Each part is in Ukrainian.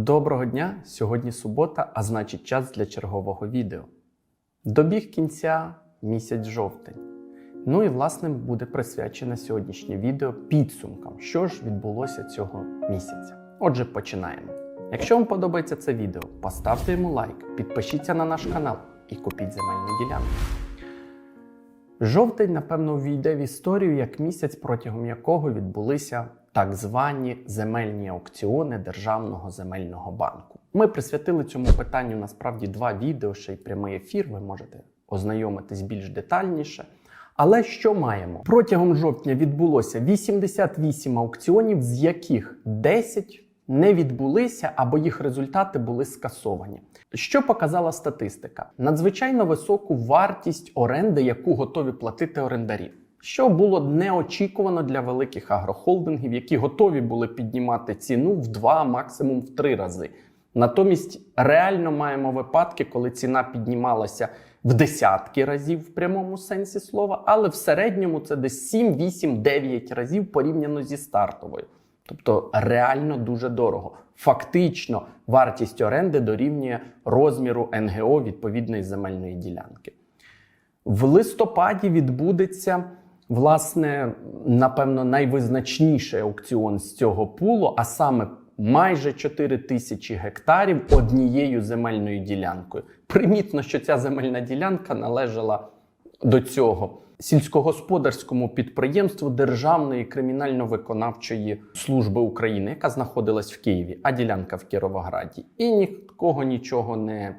Доброго дня! Сьогодні субота, а значить час для чергового відео. Добіг кінця місяць жовтень. Ну і власне буде присвячене сьогоднішнє відео підсумкам, що ж відбулося цього місяця. Отже, починаємо. Якщо вам подобається це відео, поставте йому лайк, підпишіться на наш канал і купіть земельну ділянку. Жовтень, напевно, увійде в історію як місяць, протягом якого відбулися так звані земельні аукціони Державного земельного банку. Ми присвятили цьому питанню насправді два відео, ще й прямий ефір. Ви можете ознайомитись більш детальніше. Але що маємо? Протягом жовтня відбулося 88 аукціонів, з яких 10 не відбулися або їх результати були скасовані. Що показала статистика? Надзвичайно високу вартість оренди, яку готові платити орендарі. Що було неочікувано для великих агрохолдингів, які готові були піднімати ціну в два, максимум в три рази. Натомість реально маємо випадки, коли ціна піднімалася в десятки разів в прямому сенсі слова, але в середньому це десь 7, 8, 9 разів порівняно зі стартовою. Тобто реально дуже дорого. Фактично, вартість оренди дорівнює розміру НГО відповідної земельної ділянки. В листопаді відбудеться, власне, напевно, найвизначніший аукціон з цього пулу, а саме майже 4 тисячі гектарів однією земельною ділянкою. Примітно, що ця земельна ділянка належала до цього сільськогосподарському підприємству Державної кримінально-виконавчої служби України, яка знаходилась в Києві, а ділянка в Кіровограді. І нікого нічого не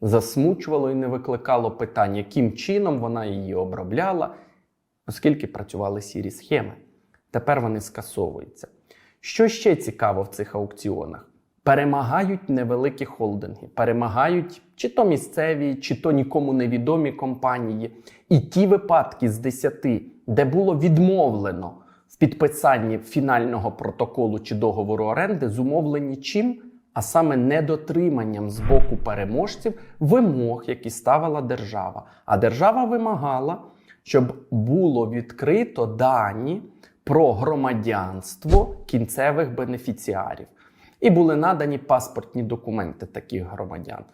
засмучувало і не викликало питань, яким чином вона її обробляла, оскільки працювали сірі схеми. Тепер вони скасовуються. Що ще цікаво в цих аукціонах? Перемагають невеликі холдинги, перемагають чи то місцеві, чи то нікому невідомі компанії. І ті випадки з 10, де було відмовлено в підписанні фінального протоколу чи договору оренди, зумовлені чим? А саме недотриманням з боку переможців вимог, які ставила держава. А держава вимагала, щоб було відкрито дані про громадянство кінцевих бенефіціарів. І були надані паспортні документи таких громадян.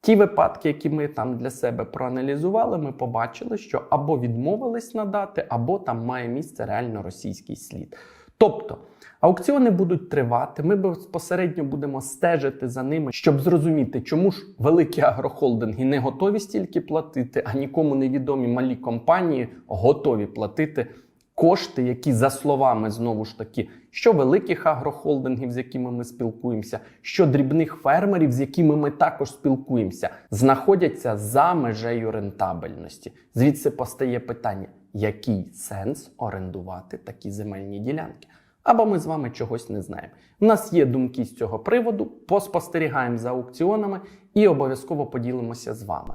Ті випадки, які ми там для себе проаналізували, ми побачили, що або відмовились надати, або там має місце реально російський слід. Тобто аукціони будуть тривати, ми безпосередньо будемо стежити за ними, щоб зрозуміти, чому ж великі агрохолдинги не готові стільки платити, а нікому невідомі малі компанії готові платити кошти, які за словами знову ж таки, що великих агрохолдингів, з якими ми спілкуємося, що дрібних фермерів, з якими ми також спілкуємося, знаходяться за межею рентабельності. Звідси постає питання: який сенс орендувати такі земельні ділянки? Або ми з вами чогось не знаємо. У нас є думки з цього приводу, поспостерігаємо за аукціонами і обов'язково поділимося з вами.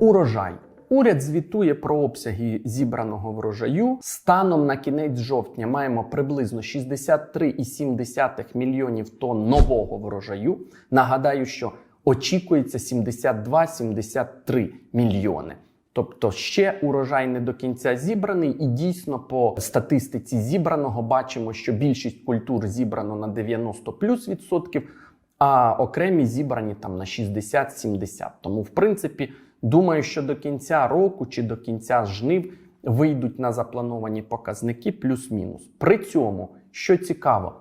Урожай. Уряд звітує про обсяги зібраного врожаю. Станом на кінець жовтня маємо приблизно 63,7 мільйонів тонн нового врожаю. Нагадаю, що очікується 72-73 мільйони. Тобто ще урожай не до кінця зібраний, і дійсно по статистиці зібраного бачимо, що більшість культур зібрано на 90 плюс відсотків, а окремі зібрані там на 60-70. Тому, в принципі, думаю, що до кінця року чи до кінця жнив вийдуть на заплановані показники плюс-мінус. При цьому, що цікаво,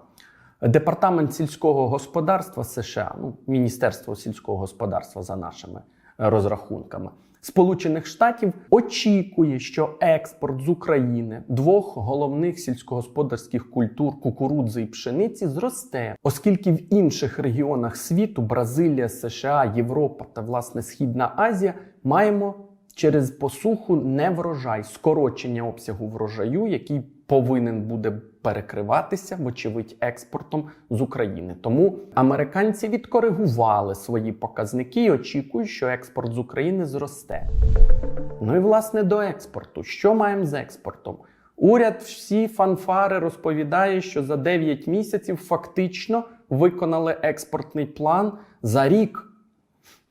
департамент сільського господарства США, ну Міністерство сільського господарства за нашими розрахунками. Сполучених Штатів очікує, що експорт з України двох головних сільськогосподарських культур кукурудзи і пшениці зросте, оскільки в інших регіонах світу Бразилія, США, Європа та власне Східна Азія маємо через посуху не врожай, скорочення обсягу врожаю, який повинен буде перекриватися, вочевидь, експортом з України. Тому американці відкоригували свої показники і очікують, що експорт з України зросте. Ну і власне до експорту. Що маємо з експортом? Уряд всі фанфари розповідає, що за 9 місяців фактично виконали експортний план за рік.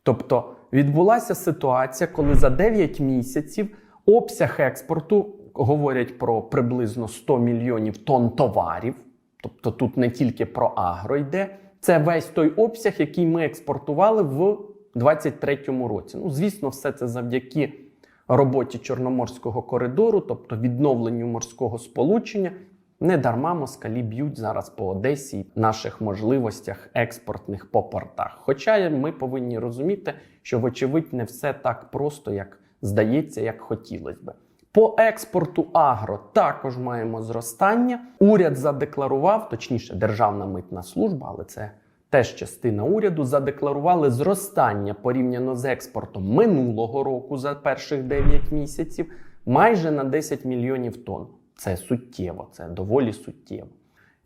Тобто відбулася ситуація, коли за 9 місяців обсяг експорту говорять про приблизно 100 мільйонів тонн товарів. Тобто тут не тільки про агро йде, це весь той обсяг, який ми експортували в 2023 році. Ну, звісно, все це завдяки роботі Чорноморського коридору, тобто відновленню морського сполучення. Не дарма москалі б'ють зараз по Одесі і наших можливостях експортних по портах. Хоча ми повинні розуміти, що, вочевидь, не все так просто, як здається, як хотілося би. По експорту агро також маємо зростання. Уряд задекларував, точніше, Державна митна служба, але це теж частина уряду, задекларували зростання порівняно з експортом минулого року за перших 9 місяців майже на 10 мільйонів тонн. Це суттєво, це доволі суттєво.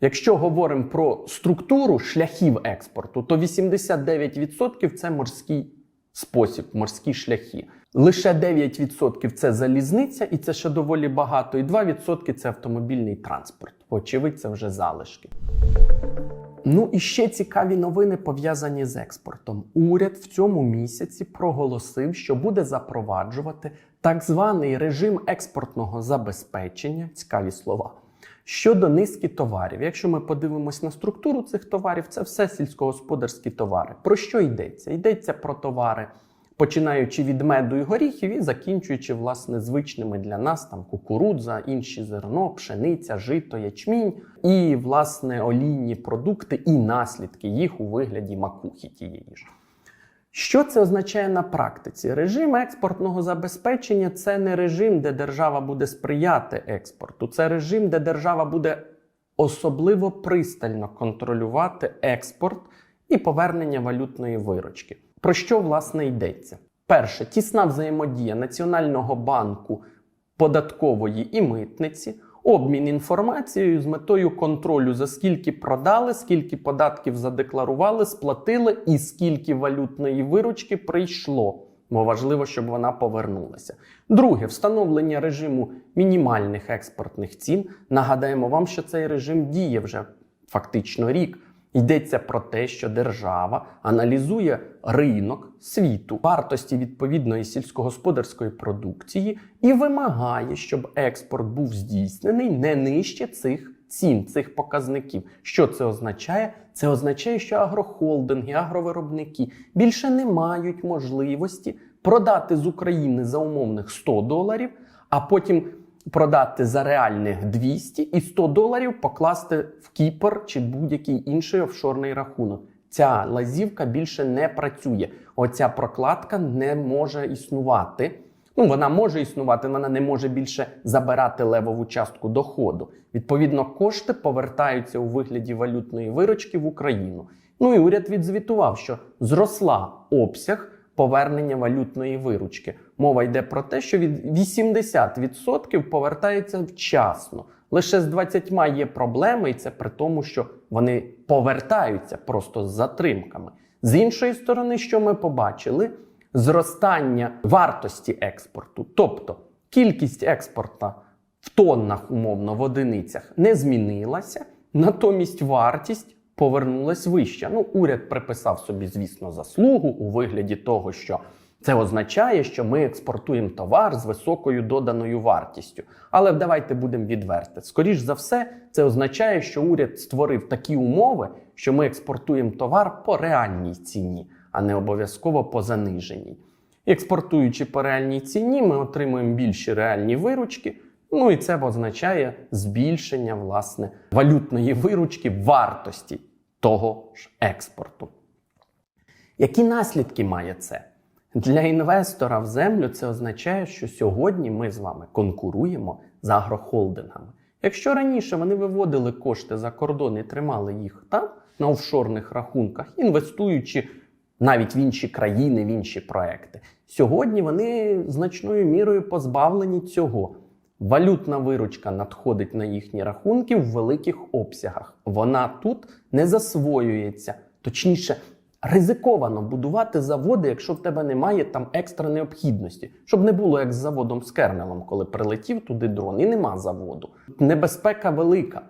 Якщо говоримо про структуру шляхів експорту, то 89% це морський спосіб, морські шляхи. Лише 9% це залізниця, і це ще доволі багато, і 2% це автомобільний транспорт. Очевидь, це вже залишки. Ну і ще цікаві новини пов'язані з експортом. Уряд в цьому місяці проголосив, що буде запроваджувати так званий режим експортного забезпечення. Цікаві слова. Щодо низки товарів, якщо ми подивимось на структуру цих товарів, це все сільськогосподарські товари. Про що йдеться? Йдеться про товари, починаючи від меду і горіхів і закінчуючи власне звичними для нас там кукурудза, інші зерно, пшениця, жито, ячмінь і власне олійні продукти і наслідки їх у вигляді макухи тієї ж. Що це означає на практиці? Режим експортного забезпечення це не режим, де держава буде сприяти експорту, це режим, де держава буде особливо пристально контролювати експорт і повернення валютної виручки. Про що власне йдеться? Перше, тісна взаємодія Національного банку податкової і митниці, обмін інформацією з метою контролю за скільки продали, скільки податків задекларували, сплатили і скільки валютної виручки прийшло. Бо важливо, щоб вона повернулася. Друге, встановлення режиму мінімальних експортних цін. Нагадаємо вам, що цей режим діє вже фактично рік. Йдеться про те, що держава аналізує ринок світу, вартості відповідної сільськогосподарської продукції і вимагає, щоб експорт був здійснений не нижче цих цін, цих показників. Що це означає? Це означає, що агрохолдинги, агровиробники більше не мають можливості продати з України за умовних 100 доларів, а потім продати за реальних 200 і 100 доларів покласти в Кіпр чи будь-який інший офшорний рахунок. Ця лазівка більше не працює. Оця прокладка не може існувати. Ну, вона може існувати, вона не може більше забирати левову частку доходу. Відповідно, кошти повертаються у вигляді валютної виручки в Україну. Ну і уряд відзвітував, що зросла обсяг повернення валютної виручки. Мова йде про те, що від 80% повертається вчасно. Лише з 20 є проблеми, і це при тому, що вони повертаються просто з затримками. З іншої сторони, що ми побачили? Зростання вартості експорту, тобто кількість експорту в тоннах, умовно, в одиницях не змінилася, натомість вартість повернулась вища. Ну, уряд приписав собі, звісно, заслугу у вигляді того, що це означає, що ми експортуємо товар з високою доданою вартістю. Але давайте будемо відверти. Скоріш за все, це означає, що уряд створив такі умови, що ми експортуємо товар по реальній ціні, а не обов'язково по заниженій. Експортуючи по реальній ціні, ми отримуємо більші реальні виручки. Ну і це означає збільшення власне валютної виручки вартості того ж експорту. Які наслідки має це? Для інвестора в землю це означає, що сьогодні ми з вами конкуруємо з агрохолдингами. Якщо раніше вони виводили кошти за кордон і тримали їх там на офшорних рахунках, інвестуючи навіть в інші країни, в інші проекти, сьогодні вони значною мірою позбавлені цього. Валютна виручка надходить на їхні рахунки в великих обсягах. Вона тут не засвоюється, точніше, ризиковано будувати заводи, якщо в тебе немає там екстра необхідності, щоб не було як з заводом з кернелом, коли прилетів туди дрон, і нема заводу. Небезпека велика.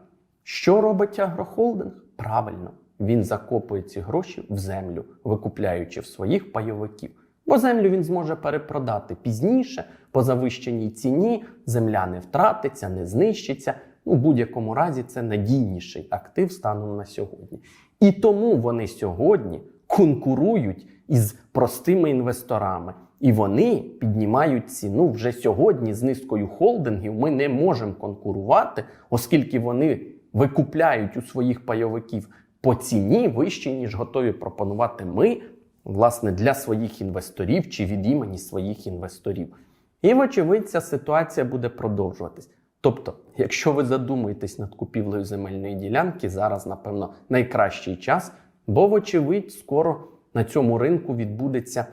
Що робить агрохолдинг? Правильно, він закопує ці гроші в землю, викупляючи в своїх пайовиків. Бо землю він зможе перепродати пізніше, по завищеній ціні, земля не втратиться, не знищиться. В будь-якому разі це надійніший актив станом на сьогодні. І тому вони сьогодні конкурують із простими інвесторами. І вони піднімають ціну вже сьогодні з низкою холдингів. Ми не можемо конкурувати, оскільки вони викупляють у своїх пайовиків по ціні вищій, ніж готові пропонувати ми, власне, для своїх інвесторів чи від імені своїх інвесторів. І, вочевидь, ця ситуація буде продовжуватись. Тобто, якщо ви задумуєтесь над купівлею земельної ділянки, зараз, напевно, найкращий час, бо, вочевидь, скоро на цьому ринку відбудеться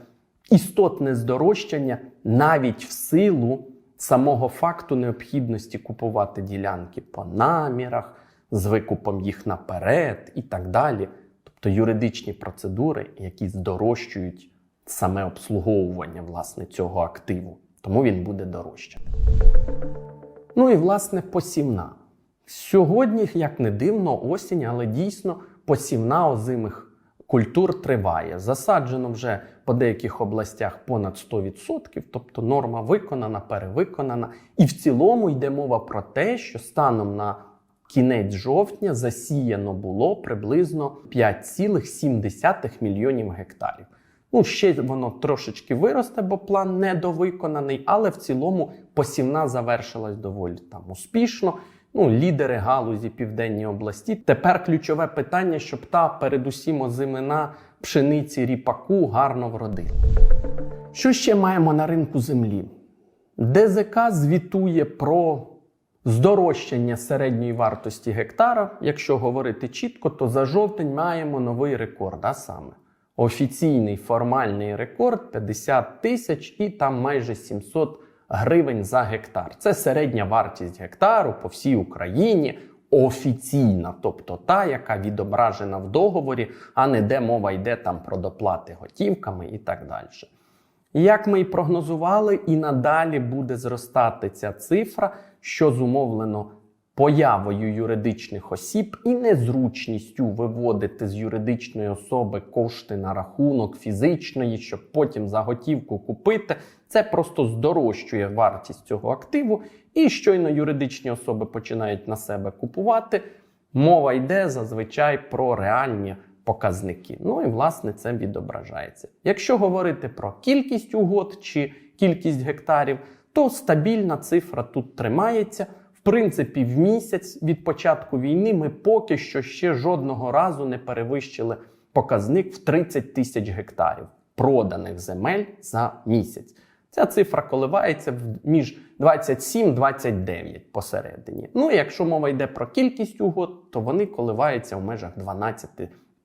істотне здорожчання навіть в силу самого факту необхідності купувати ділянки по намірах, з викупом їх наперед і так далі. Тобто юридичні процедури, які здорожчують саме обслуговування власне цього активу. Тому він буде дорожчати. Ну і власне посівна. Сьогодні, як не дивно, осінь, але дійсно посівна озимих культур триває. Засаджено вже по деяких областях понад 100%, тобто норма виконана, перевиконана. І в цілому йде мова про те, що станом на кінець жовтня засіяно було приблизно 5,7 мільйонів гектарів. Ну, ще воно трошечки виросте, бо план недовиконаний, але в цілому посівна завершилась доволі там успішно. Ну, лідери галузі південній області. Тепер ключове питання, щоб та передусім озимина пшениці ріпаку гарно вродила. Що ще маємо на ринку землі? ДЗК звітує про здорожчання середньої вартості гектара. Якщо говорити чітко, то за жовтень маємо новий рекорд, а саме офіційний формальний рекорд 50 тисяч і там майже 700 гривень за гектар. Це середня вартість гектару по всій Україні. Офіційна, тобто та, яка відображена в договорі, а не де мова йде там про доплати готівками і так далі. Як ми і прогнозували, і надалі буде зростати ця цифра, що зумовлено появою юридичних осіб і незручністю виводити з юридичної особи кошти на рахунок фізичної, щоб потім за готівку купити. Це просто здорожчує вартість цього активу. І щойно юридичні особи починають на себе купувати. Мова йде зазвичай про реальні показники. Ну і власне це відображається. Якщо говорити про кількість угод чи кількість гектарів, то стабільна цифра тут тримається. В принципі, в місяць від початку війни ми поки що ще жодного разу не перевищили показник в 30 тисяч гектарів проданих земель за місяць. Ця цифра коливається між 27-29 посередині. Ну, якщо мова йде про кількість угод, то вони коливаються в межах 12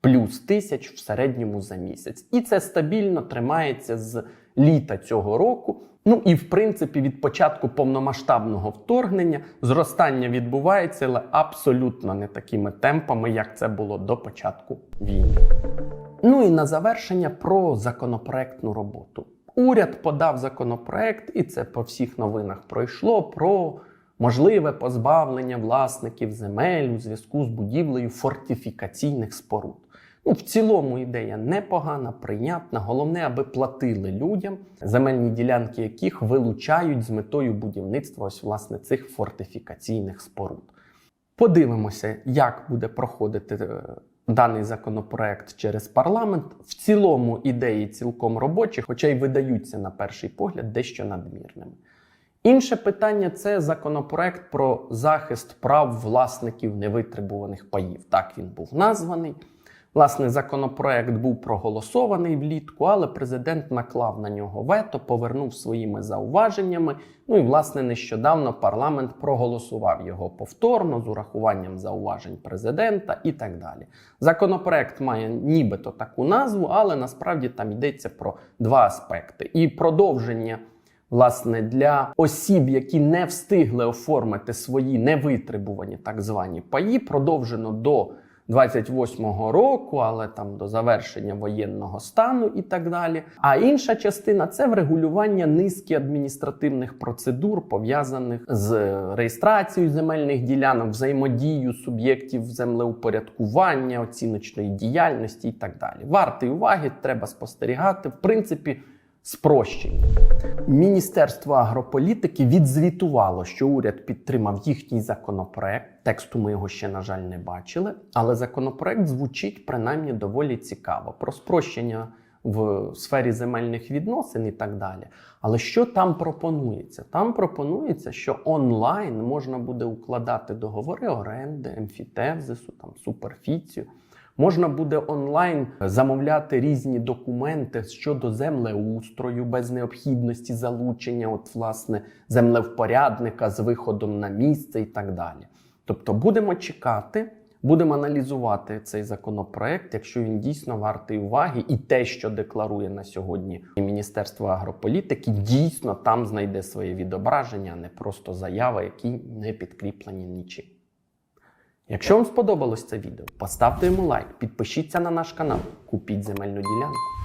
плюс тисяч в середньому за місяць. І це стабільно тримається з літа цього року. Ну і в принципі від початку повномасштабного вторгнення зростання відбувається, але абсолютно не такими темпами, як це було до початку війни. Ну і на завершення про законопроектну роботу. Уряд подав законопроект, і це по всіх новинах пройшло про можливе позбавлення власників земель у зв'язку з будівлею фортифікаційних споруд. Ну, в цілому ідея непогана, прийнятна. Головне, аби платили людям, земельні ділянки яких вилучають з метою будівництва ось власне цих фортифікаційних споруд. Подивимося, як буде проходити е, даний законопроект через парламент. В цілому ідеї цілком робочі, хоча й видаються на перший погляд дещо надмірними. Інше питання це законопроект про захист прав власників невитребуваних паїв. Так він був названий. Власне, законопроект був проголосований влітку, але президент наклав на нього вето, повернув своїми зауваженнями. Ну і власне нещодавно парламент проголосував його повторно з урахуванням зауважень президента і так далі. Законопроект має нібито таку назву, але насправді там йдеться про два аспекти: і продовження. Власне, для осіб, які не встигли оформити свої невитребувані так звані паї, продовжено до 28-го року, але там до завершення воєнного стану і так далі. А інша частина це врегулювання низки адміністративних процедур, пов'язаних з реєстрацією земельних ділянок, взаємодією суб'єктів землеупорядкування, оціночної діяльності і так далі. Вартий уваги, треба спостерігати. В принципі, Спрощення. Міністерство агрополітики відзвітувало, що уряд підтримав їхній законопроект. Тексту ми його ще, на жаль, не бачили, але законопроект звучить принаймні доволі цікаво про спрощення в сфері земельних відносин і так далі. Але що там пропонується? Там пропонується, що онлайн можна буде укладати договори оренди, емфітевзису, там суперфіцію. Можна буде онлайн замовляти різні документи щодо землеустрою без необхідності залучення, от власне землевпорядника з виходом на місце і так далі. Тобто будемо чекати, будемо аналізувати цей законопроект, якщо він дійсно вартий уваги, і те, що декларує на сьогодні Міністерство агрополітики, дійсно там знайде своє відображення, а не просто заяви, які не підкріплені нічим. Якщо вам сподобалось це відео, поставте йому лайк, підпишіться на наш канал, купіть земельну ділянку.